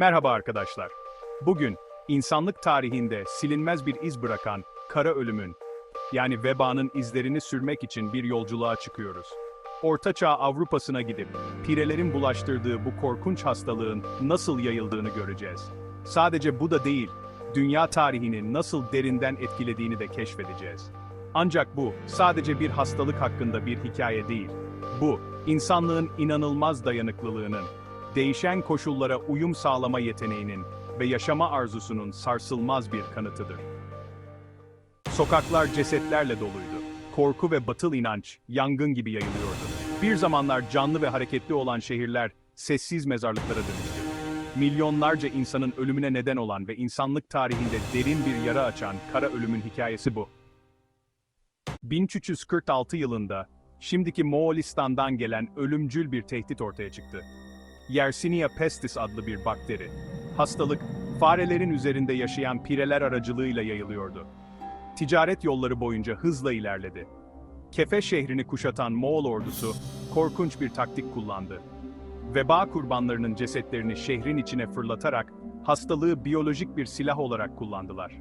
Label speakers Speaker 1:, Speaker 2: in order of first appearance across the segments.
Speaker 1: Merhaba arkadaşlar. Bugün insanlık tarihinde silinmez bir iz bırakan kara ölümün yani vebanın izlerini sürmek için bir yolculuğa çıkıyoruz. Ortaçağ Avrupa'sına gidip pirelerin bulaştırdığı bu korkunç hastalığın nasıl yayıldığını göreceğiz. Sadece bu da değil, dünya tarihini nasıl derinden etkilediğini de keşfedeceğiz. Ancak bu sadece bir hastalık hakkında bir hikaye değil. Bu, insanlığın inanılmaz dayanıklılığının, değişen koşullara uyum sağlama yeteneğinin ve yaşama arzusunun sarsılmaz bir kanıtıdır. Sokaklar cesetlerle doluydu. Korku ve batıl inanç yangın gibi yayılıyordu. Bir zamanlar canlı ve hareketli olan şehirler sessiz mezarlıklara dönüştü. Milyonlarca insanın ölümüne neden olan ve insanlık tarihinde derin bir yara açan kara ölümün hikayesi bu. 1346 yılında şimdiki Moğolistan'dan gelen ölümcül bir tehdit ortaya çıktı. Yersinia pestis adlı bir bakteri. Hastalık, farelerin üzerinde yaşayan pireler aracılığıyla yayılıyordu. Ticaret yolları boyunca hızla ilerledi. Kefe şehrini kuşatan Moğol ordusu korkunç bir taktik kullandı. Veba kurbanlarının cesetlerini şehrin içine fırlatarak hastalığı biyolojik bir silah olarak kullandılar.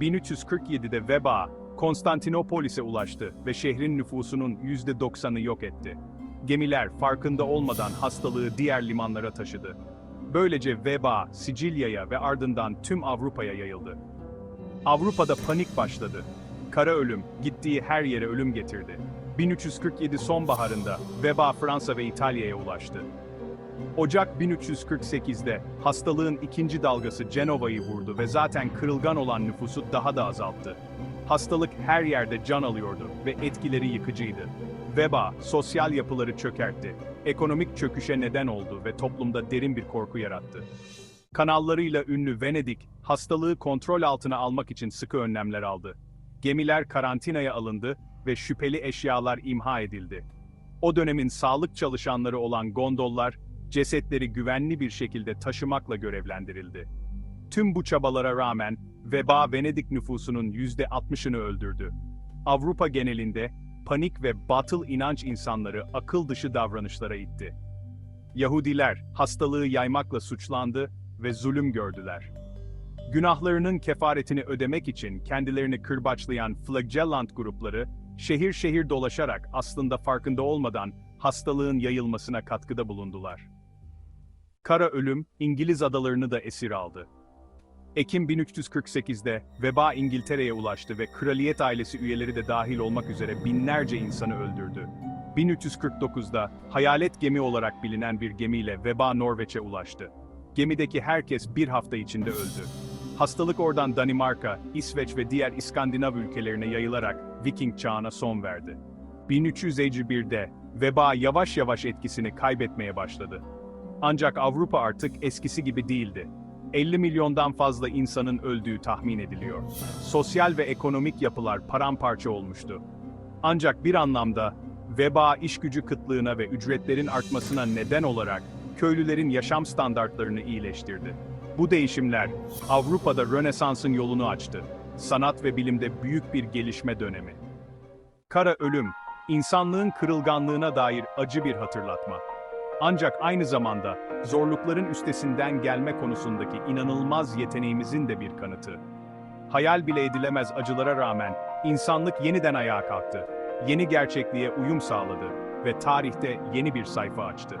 Speaker 1: 1347'de veba, Konstantinopolis'e ulaştı ve şehrin nüfusunun %90'ı yok etti. Gemiler farkında olmadan hastalığı diğer limanlara taşıdı. Böylece veba, Sicilya'ya ve ardından tüm Avrupa'ya yayıldı. Avrupa'da panik başladı. Kara ölüm, gittiği her yere ölüm getirdi. 1347 sonbaharında veba Fransa ve İtalya'ya ulaştı. Ocak 1348'de hastalığın ikinci dalgası Cenova'yı vurdu ve zaten kırılgan olan nüfusu daha da azalttı. Hastalık her yerde can alıyordu ve etkileri yıkıcıydı. Veba, sosyal yapıları çökertti, ekonomik çöküşe neden oldu ve toplumda derin bir korku yarattı. Kanallarıyla ünlü Venedik, hastalığı kontrol altına almak için sıkı önlemler aldı. Gemiler karantinaya alındı ve şüpheli eşyalar imha edildi. O dönemin sağlık çalışanları olan gondollar, cesetleri güvenli bir şekilde taşımakla görevlendirildi. Tüm bu çabalara rağmen veba Venedik nüfusunun %60'ını öldürdü. Avrupa genelinde panik ve batıl inanç insanları akıl dışı davranışlara itti. Yahudiler hastalığı yaymakla suçlandı ve zulüm gördüler. Günahlarının kefaretini ödemek için kendilerini kırbaçlayan flagellant grupları şehir şehir dolaşarak aslında farkında olmadan hastalığın yayılmasına katkıda bulundular. Kara ölüm İngiliz adalarını da esir aldı. Ekim 1348'de veba İngiltere'ye ulaştı ve kraliyet ailesi üyeleri de dahil olmak üzere binlerce insanı öldürdü. 1349'da hayalet gemi olarak bilinen bir gemiyle veba Norveç'e ulaştı. Gemideki herkes bir hafta içinde öldü. Hastalık oradan Danimarka, İsveç ve diğer İskandinav ülkelerine yayılarak Viking çağına son verdi. 1351'de veba yavaş yavaş etkisini kaybetmeye başladı. Ancak Avrupa artık eskisi gibi değildi. 50 milyondan fazla insanın öldüğü tahmin ediliyor. Sosyal ve ekonomik yapılar paramparça olmuştu. Ancak bir anlamda veba iş gücü kıtlığına ve ücretlerin artmasına neden olarak köylülerin yaşam standartlarını iyileştirdi. Bu değişimler Avrupa'da Rönesans'ın yolunu açtı. Sanat ve bilimde büyük bir gelişme dönemi. Kara ölüm, insanlığın kırılganlığına dair acı bir hatırlatma. Ancak aynı zamanda zorlukların üstesinden gelme konusundaki inanılmaz yeteneğimizin de bir kanıtı. Hayal bile edilemez acılara rağmen insanlık yeniden ayağa kalktı. Yeni gerçekliğe uyum sağladı ve tarihte yeni bir sayfa açtı.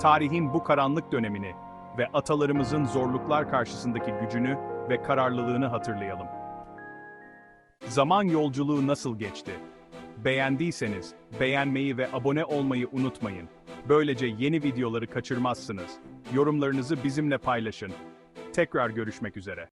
Speaker 1: Tarihin bu karanlık dönemini ve atalarımızın zorluklar karşısındaki gücünü ve kararlılığını hatırlayalım. Zaman yolculuğu nasıl geçti? Beğendiyseniz beğenmeyi ve abone olmayı unutmayın. Böylece yeni videoları kaçırmazsınız. Yorumlarınızı bizimle paylaşın. Tekrar görüşmek üzere.